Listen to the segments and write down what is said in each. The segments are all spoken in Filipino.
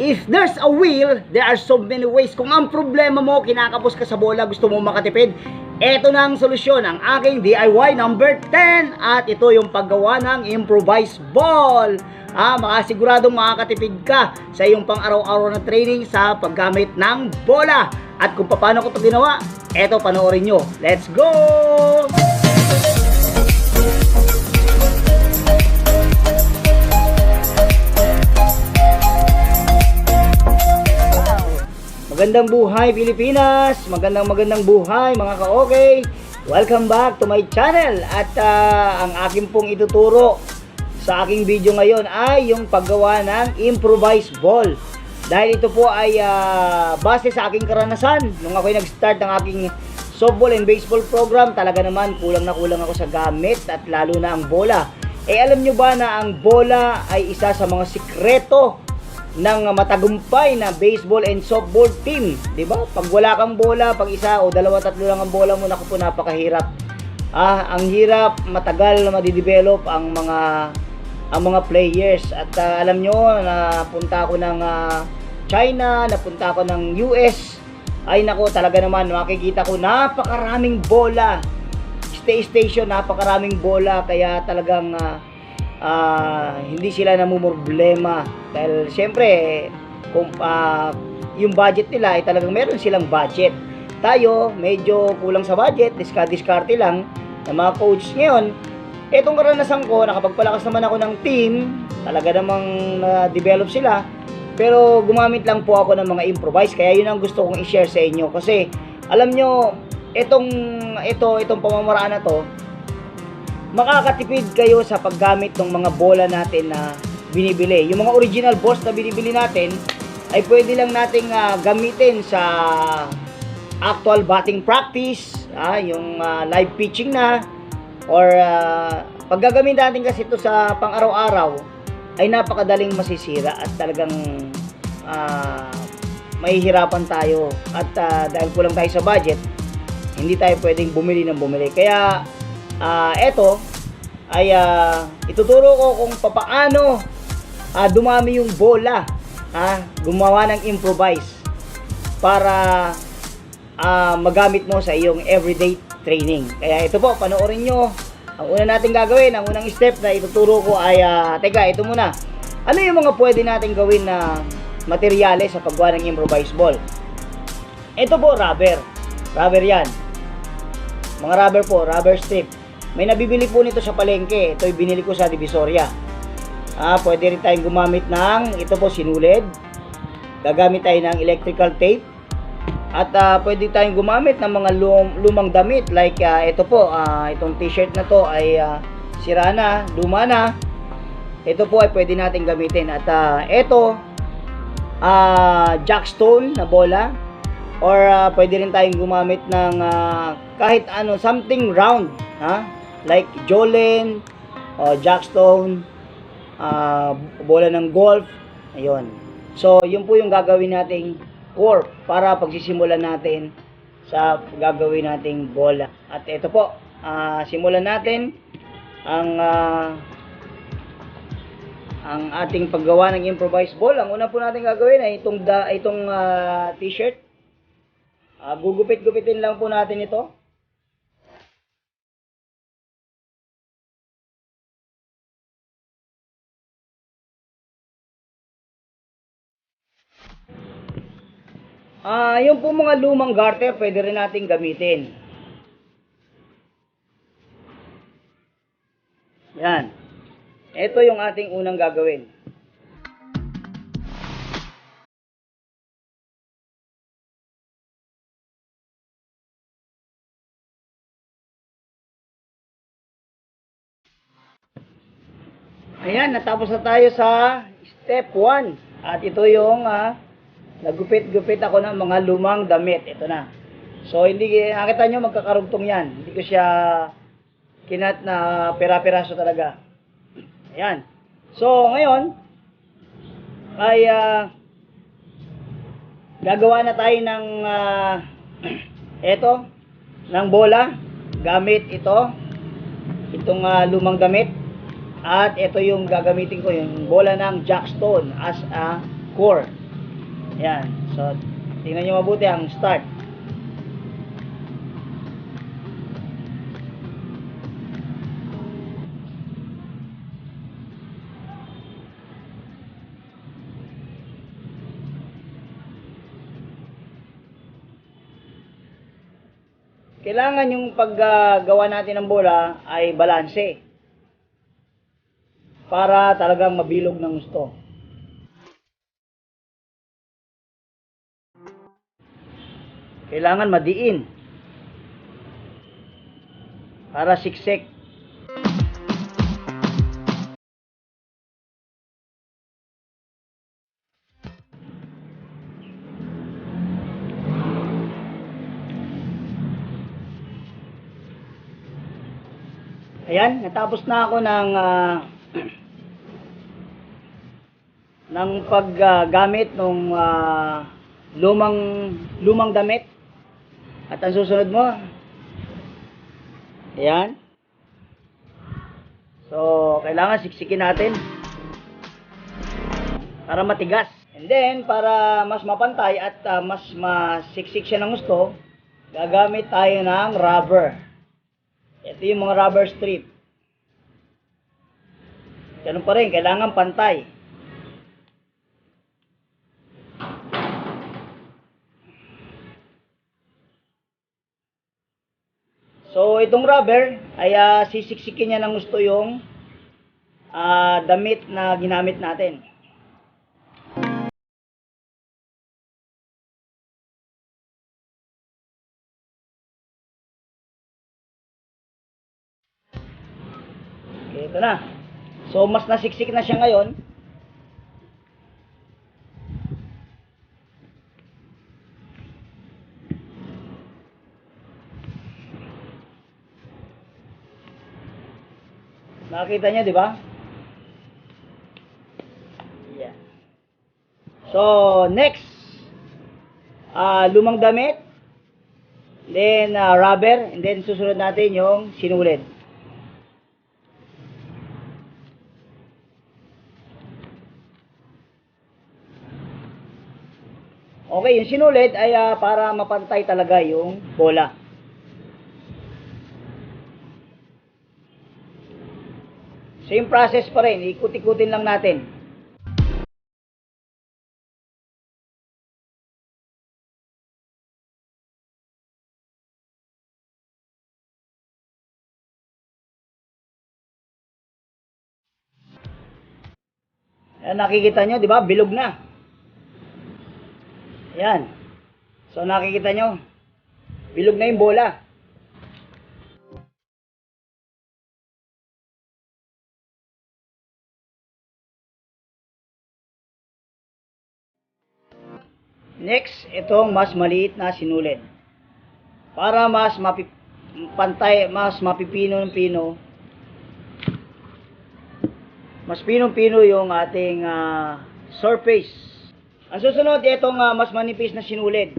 if there's a will, there are so many ways. Kung ang problema mo, kinakapos ka sa bola, gusto mo makatipid, eto na ang solusyon, ang aking DIY number 10. At ito yung paggawa ng improvised ball. Ah, makasiguradong makakatipid ka sa iyong pang-araw-araw na training sa paggamit ng bola. At kung paano ko ito ginawa, eto panoorin nyo. Let's go! Magandang buhay Pilipinas! Magandang magandang buhay mga ka-okay! Welcome back to my channel at ah, ang akin pong ituturo sa aking video ngayon ay yung paggawa ng improvised ball. Dahil ito po ay ah, base sa aking karanasan nung ako'y nag-start ng aking softball and baseball program, talaga naman kulang na kulang ako sa gamit at lalo na ang bola. Eh alam nyo ba na ang bola ay isa sa mga sikreto ng matagumpay na baseball and softball team, 'di ba? Pag wala kang bola, pag isa o dalawa tatlo lang ang bola mo, naku po napakahirap. Ah, ang hirap, matagal na madidevelop ang mga ang mga players at ah, alam nyo na punta ako ng ah, China, napunta ako ng US. Ay nako, talaga naman makikita ko napakaraming bola. Stay station, napakaraming bola kaya talagang ah, ah, hindi sila namumroblema. Dahil syempre kung ah, yung budget nila ay talagang meron silang budget. Tayo medyo kulang sa budget diskarte lang ng mga coach ngayon. Etong karanasan ko nakapagpalakas naman ako ng team. Talaga namang na-develop sila. Pero gumamit lang po ako ng mga improvise. Kaya yun ang gusto kong i-share sa inyo. Kasi alam nyo itong ito itong pamamaraan na to makakatipid kayo sa paggamit ng mga bola natin na binibili. Yung mga original balls na binibili natin ay pwede lang nating ah, gamitin sa actual batting practice, ah, yung ah, live pitching na or uh, pag gagamitin natin kasi ito sa pang-araw-araw ay napakadaling masisira at talagang ah, mahihirapan tayo at ah, dahil kulang tayo sa budget hindi tayo pwedeng bumili ng bumili kaya ah eto ay ah, ituturo ko kung papaano ah, dumami yung bola ha? Gumawa ng improvise para ah, magamit mo sa iyong everyday training. Kaya ito po panoorin nyo. Ang una natin gagawin ang unang step na ituturo ko ay ah, teka ito muna. Ano yung mga pwede natin gawin na materyales sa paggawa ng improvised ball? Ito po rubber. Rubber yan. Mga rubber po, rubber strip. May nabibili po nito sa palengke. Ito yung binili ko sa Divisoria. Ah, pwede rin tayong gumamit ng, ito po, sinulid. Gagamit tayo ng electrical tape. At ah, pwede tayong gumamit ng mga lum- lumang damit. Like, ah, ito po, ah, itong t-shirt na to ay ah, sira na, luma na. Ito po ay pwede natin gamitin. At ah, ito, ah, jackstone na bola or ah, pwede rin tayong gumamit ng ah, kahit ano something round ha like Jolene o Jackstone ah, bola ng golf ayun. So yun po yung gagawin nating core para pagsisimulan natin sa gagawin nating bola. At ito po ah, simulan natin ang ah, ang ating paggawa ng improvised ball. Ang una po natin gagawin ay itong da, itong ah, t-shirt. Ah, gugupit-gupitin lang po natin ito. Ah, yung po mga lumang garter, pwede rin nating gamitin. Yan. Ito yung ating unang gagawin. Ayan, natapos na tayo sa step 1. At ito yung ah, nagupit-gupit ako ng mga lumang damit. Ito na. So, hindi, nakita nyo magkakarugtong yan. Hindi ko siya kinat na pera-peraso talaga. Ayan. So, ngayon, ay ah, gagawa na tayo ng ah, eto, ng bola. Gamit ito. Itong ah, lumang damit. At ito yung gagamitin ko, yung bola ng jackstone as a core. Yan. So, tingnan nyo mabuti ang start. Kailangan yung paggawa natin ng bola ay balanse. Para talagang mabilog ng gusto. Kailangan madiin. Para siksik. Ayan, natapos na ako ng ah, ng paggamit ng lumang lumang damit. At ang susunod mo, ayan. So, kailangan siksikin natin para matigas. And then, para mas mapantay at ah, mas masiksik siya ng gusto, gagamit tayo ng rubber. Ito yung mga rubber strip. Ganun pa rin, kailangan pantay. So, itong rubber ay ah, sisiksikin niya ng gusto yung ah, damit na ginamit natin. Okay, ito na. So, mas nasiksik na siya ngayon. Nakita niyo, di ba? Yeah. So, next. ah lumang damit. Then, ah, rubber. And then, susunod natin yung sinulid. Okay, yung sinulid ay ah, para mapantay talaga yung bola. Same process pa rin, ikut-ikutin lang natin. Ayan, nakikita nyo, di ba? Bilog na. Ayan. So, nakikita nyo, bilog na yung bola. Next, itong mas maliit na sinulid. Para mas mapi mas mapipino ng pino, mas pinong-pino yung ating ah, surface. Ang susunod, itong ah, mas manipis na sinulid.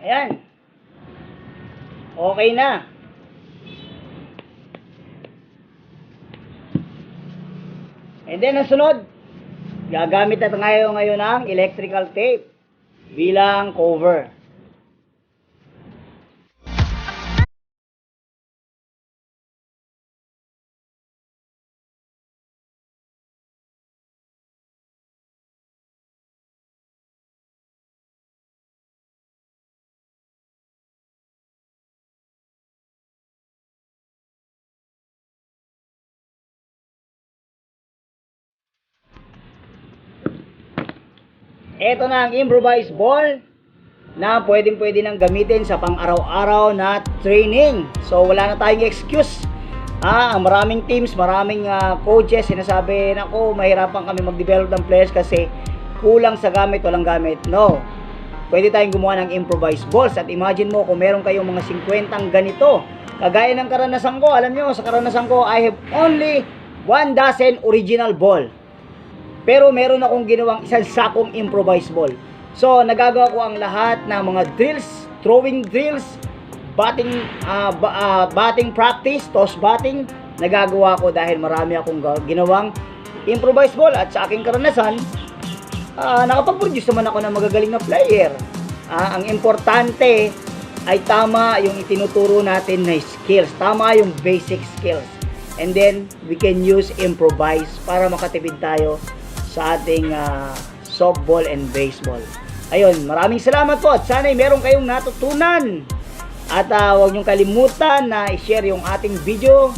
Ayan. Okay na. And then, ang sunod, gagamit na tayo ngayon ng electrical tape bilang cover. Ito na ang improvised ball na pwedeng pwede nang gamitin sa pang-araw-araw na training. So wala na tayong excuse. Ah, ang maraming teams, maraming ah, coaches sinasabi, nako, mahirapan kami mag-develop ng players kasi kulang sa gamit, walang gamit. No. Pwede tayong gumawa ng improvised balls at imagine mo kung meron kayong mga 50 ganito Kagaya ng karanasan ko, alam nyo, sa karanasan ko, I have only one dozen original ball. Pero meron akong ginawang isang sakong improvised ball. So, nagagawa ko ang lahat ng mga drills, throwing drills, batting, ah, ba- ah, batting practice, toss batting, nagagawa ko dahil marami akong ginawang improvised ball at sa aking karanasan, ah, nakapag-produce naman ako ng magagaling na player. Ah, ang importante ay tama yung itinuturo natin na skills. Tama yung basic skills. And then, we can use improvise para makatipid tayo sa ating ah, softball and baseball. Ayun, maraming salamat po at sana'y meron kayong natutunan. At ah, huwag niyong kalimutan na i-share yung ating video.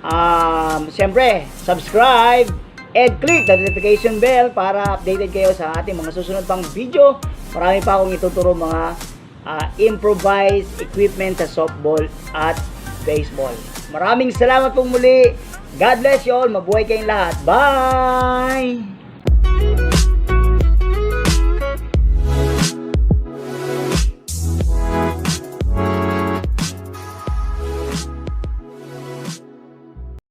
Um, Siyempre, subscribe and click the notification bell para updated kayo sa ating mga susunod pang video. Marami pa akong ituturo mga ah, improvised equipment sa softball at baseball. Maraming salamat pong muli. God bless you all. Mabuhay kayong lahat. Bye!